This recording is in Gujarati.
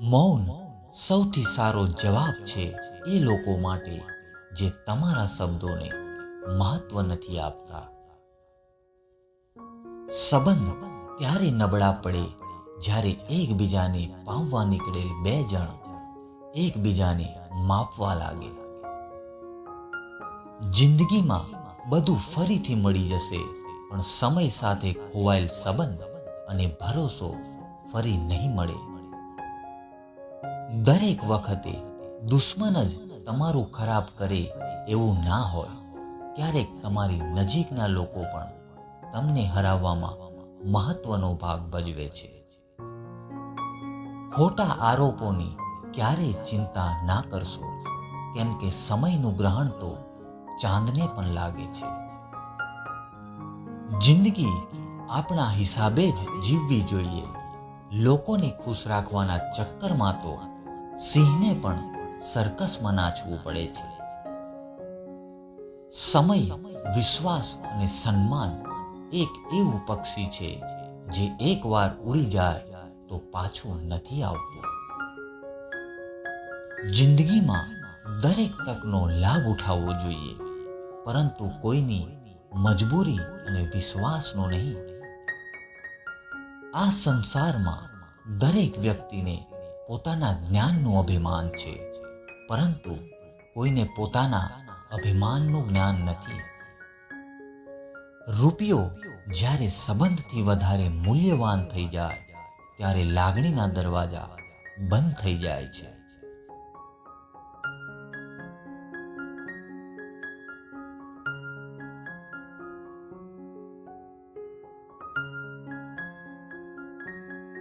મૌન સૌથી સારો જવાબ છે એ લોકો માટે જે તમારા શબ્દોને મહત્વ નથી આપતા. સંબંધ ત્યારે નબળા પડે જ્યારે એકબીજાને પામવા નીકળેલ બે જણ, એકબીજાને માપવા લાગે. જિંદગીમાં બધું ફરીથી મળી જશે, પણ સમય સાથે ખોવાયેલ સંબંધ અને ભરોસો ફરી નહીં મળે. દરેક વખતે દુશ્મન જ તમારું ખરાબ કરે એવું ના હોય. ક્યારેક તમારી નજીકના લોકો પણ તમને હરાવવામાં મહત્વનો ભાગ ભજવે છે. ખોટા આરોપોની ક્યારેય ચિંતા ના કરશો, કેમ કે સમયનું ગ્રહણ તો ચાંદને પણ લાગે છે. જિંદગી આપણા હિસાબે જ જીવવી જોઈએ. લોકોને ખુશ રાખવાના ચક્કરમાં તો સિંહને પણ સર્કસમાં નાચવું પડે છે. સમય, વિશ્વાસ અને સન્માન એક એવું પક્ષી છે જે એકવાર ઉડી જાય તો પાછું નથી આવતું. જિંદગીમાં દરેક તકનો લાભ ઉઠાવવો જોઈએ, પરંતુ કોઈની મજબૂરી અને વિશ્વાસનો નહીં. આ સંસારમાં દરેક વ્યક્તિને પોતાના જ્ઞાનનું અભિમાન છે. પરંતુ કોઈને પોતાના અભિમાનનું જ્ઞાન નથી. રૂપિયો જ્યારે સંબંધથી વધારે મૂલ્યવાન થઈ જાય, ત્યારે લાગણીના દરવાજા બંધ થઈ જાય છે.